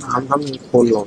감상골로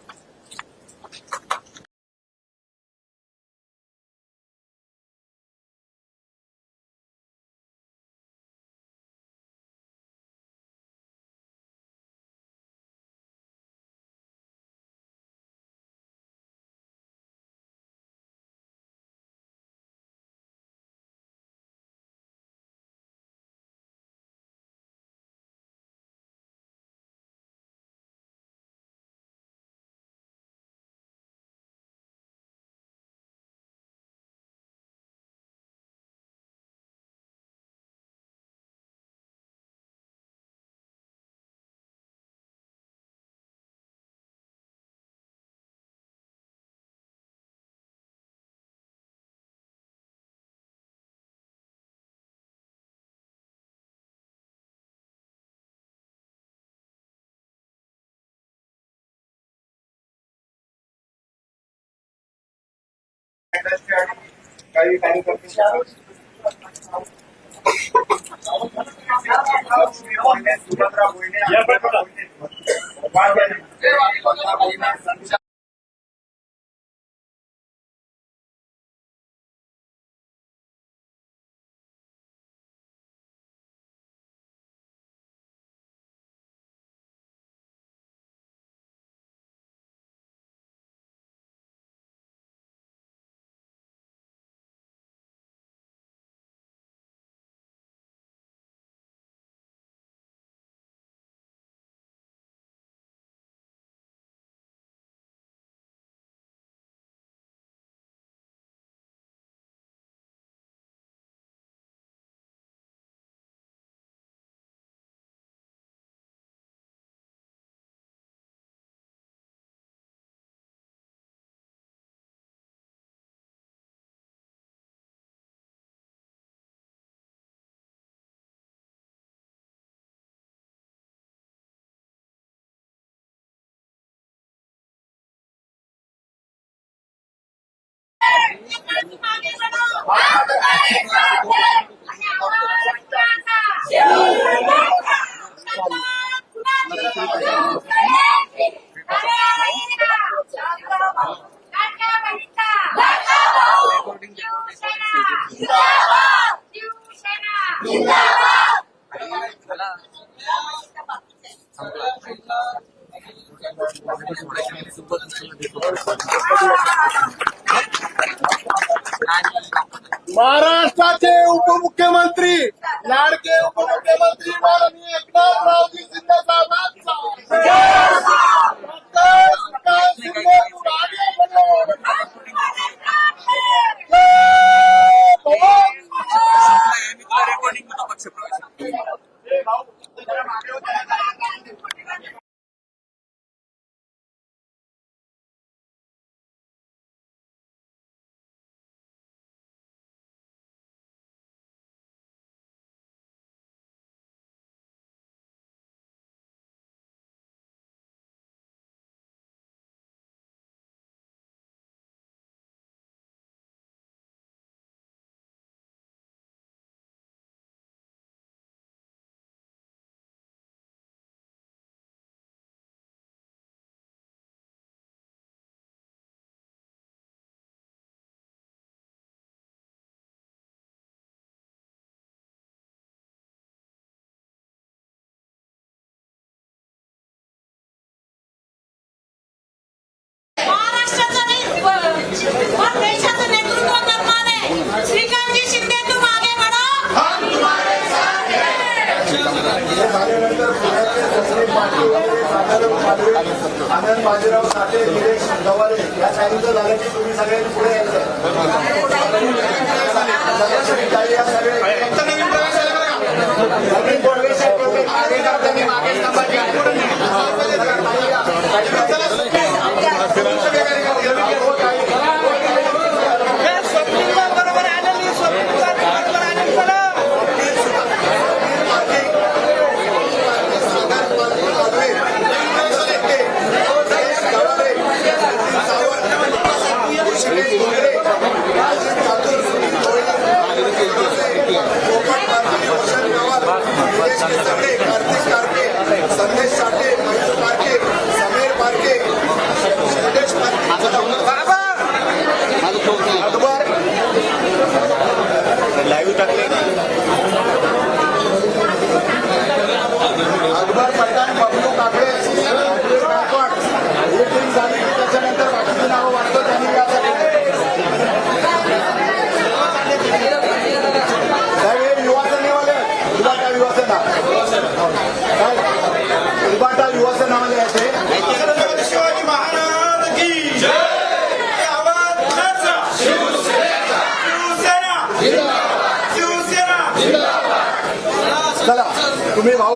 ¿Cuáles son los chavos? Thank. आनंद बाजीराव साठे निलेश गवारे या सांगितलं झालं की तुम्ही सगळ्यांनी पुढे यायचं. तुम्ही भाऊ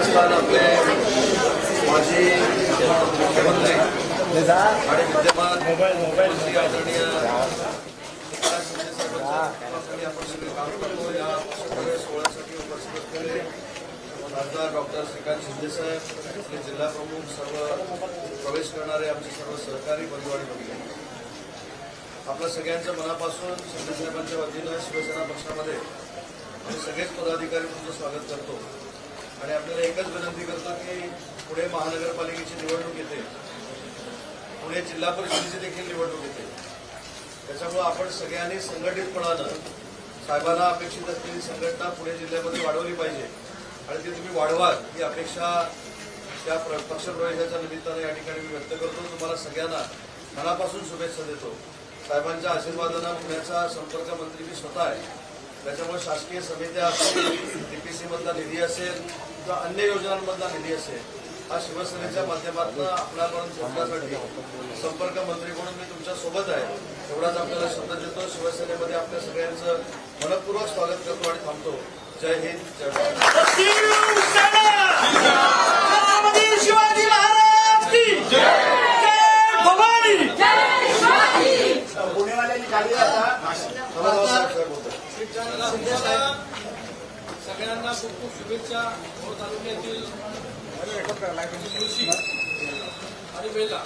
राजकारण आपले माजी मुख्यमंत्री आणि विद्यमान मंत्री आदरणीय आपण सगळे काम करतो. या सोहळ्यासाठी उपस्थित असलेले खासदार डॉक्टर श्रीकांत शिंदे साहेब आपले जिल्हा प्रमुख सर्व प्रवेश करणारे आमचे सर्व सहकारी बंधू आणि भगिनी. आपल्या सगळ्यांच्या मनापासून शिंदे साहेबांच्या वतीनं शिवसेना पक्षामध्ये आम्ही सगळेच पदाधिकारी तुमचं स्वागत करतो. आणि आपल्याला एकच विनंती करतो की पुणे महानगरपालिकेची निवडणूक येते. पुणे जिल्हा परिषदेची देखील निवडणूक येते. त्याच्यामुळं आपण सगळ्यांनी संघटितपणानं साहेबांना अपेक्षित असलेली संघटना पुणे जिल्ह्यामध्ये वाढवली पाहिजे. आणि ती तुम्ही वाढवाल ही अपेक्षा त्या प्र- पक्षप्रवेशाच्या निमित्तानं या ठिकाणी मी व्यक्त करतो. तुम्हाला सगळ्यांना मनापासून शुभेच्छा देतो. साहेबांच्या आशीर्वादानं पुण्याचा संपर्क मंत्री मी स्वतः आहे. त्याच्यामुळे शासकीय समित्या असतील डीपीसी मधला निधी असेल किंवा अन्य योजनांमधला निधी असेल हा शिवसेनेच्या माध्यमातून आपल्यापर्यंत पोहोचण्यासाठी संपर्क मंत्री म्हणून मी तुमच्यासोबत आहे. एवढाच आपल्याला शब्द देतो. शिवसेनेमध्ये आपल्या सगळ्यांचं मनपूर्वक स्वागत करतो आणि थांबतो. जय हिंद जय भारत. शिवाजी महाराज की जय भवानी पुणेवाल्यांनी खाली आता धन्यवाद साहेब सगळ्यांना खूप खूप शुभेच्छा. भोर तालुक्यातील आणि बेला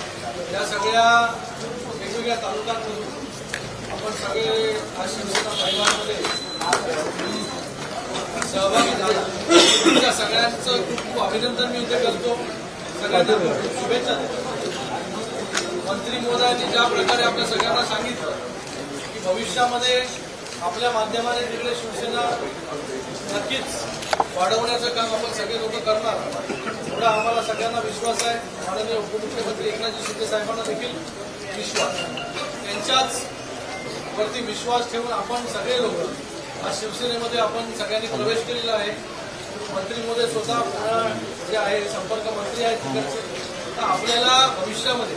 या सगळ्या वेगवेगळ्या तालुक्यांमधून आपण सगळे आज शिवसेना परिवारामध्ये सहभागी झाला. त्या सगळ्यांचं खूप खूप अभिनंदन मी उद्या करतो. सगळ्यांना खूप खूप शुभेच्छा देतो. मंत्री महोदयांनी ज्या प्रकारे आपल्या सगळ्यांना सांगितलं की भविष्यामध्ये आपल्या माध्यमाने तिकडे शिवसेना नक्कीच वाढवण्याचं काम आपण सगळे लोक करणार. एवढा आम्हाला सगळ्यांना विश्वास आहे. माननीय उपमुख्यमंत्री एकनाथजी शिंदे साहेबांना देखील विश्वास. त्यांच्याच वरती विश्वास ठेवून आपण सगळे लोक आज शिवसेनेमध्ये आपण सगळ्यांनी प्रवेश केलेला आहे. मंत्री स्वतः पुन्हा जे आहे संपर्क मंत्री आहेत तिकडचे तर आपल्याला भविष्यामध्ये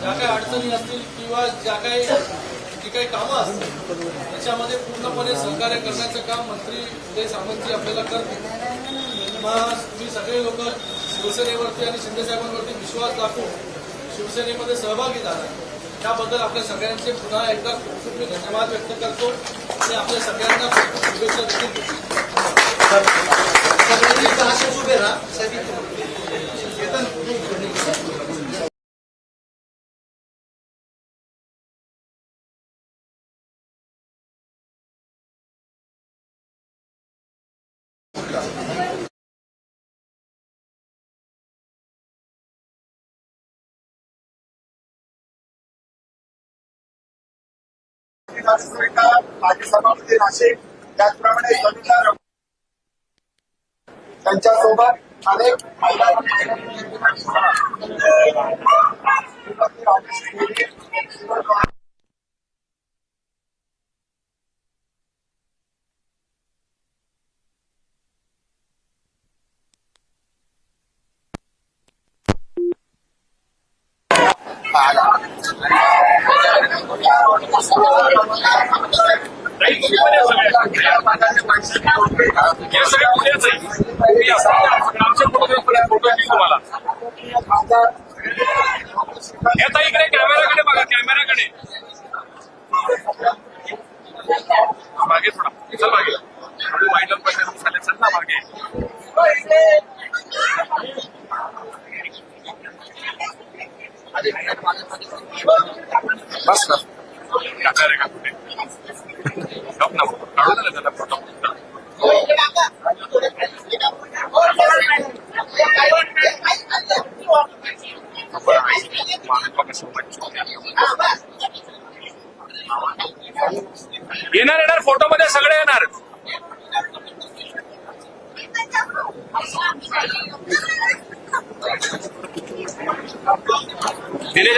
ज्या काही अडचणी असतील किंवा ज्या काही जी काही कामं असतील त्याच्यामध्ये पूर्णपणे सहकार्य करण्याचं काम मंत्री उदय सामंतजी आपल्याला करतील. मग तुम्ही सगळे लोक शिवसेनेवरती आणि शिंदेसाहेबांवरती विश्वास दाखवून शिवसेनेमध्ये सहभागी झाला. त्याबद्दल आपल्या सगळ्यांचे पुन्हा एकदा खूप खूप मी धन्यवाद व्यक्त करतो. आणि आपल्या सगळ्यांना खूप शुभेच्छा देखील देतो. माजी सभापती नाशिक त्याचप्रमाणे सविता त्यांच्यासोबत अनेक महिला हे सगळे पुण्याच आहे आमचे फोटो फोटो देऊ तुम्हाला येता इकडे कॅमेराकडे बघा कॅमेराकडे मागे थोडा चल मागे. बस ना काका रे का कुठे गप ना काढू ना त्याला फोटो येणार येणार फोटो मध्ये सगळे येणार दिनेश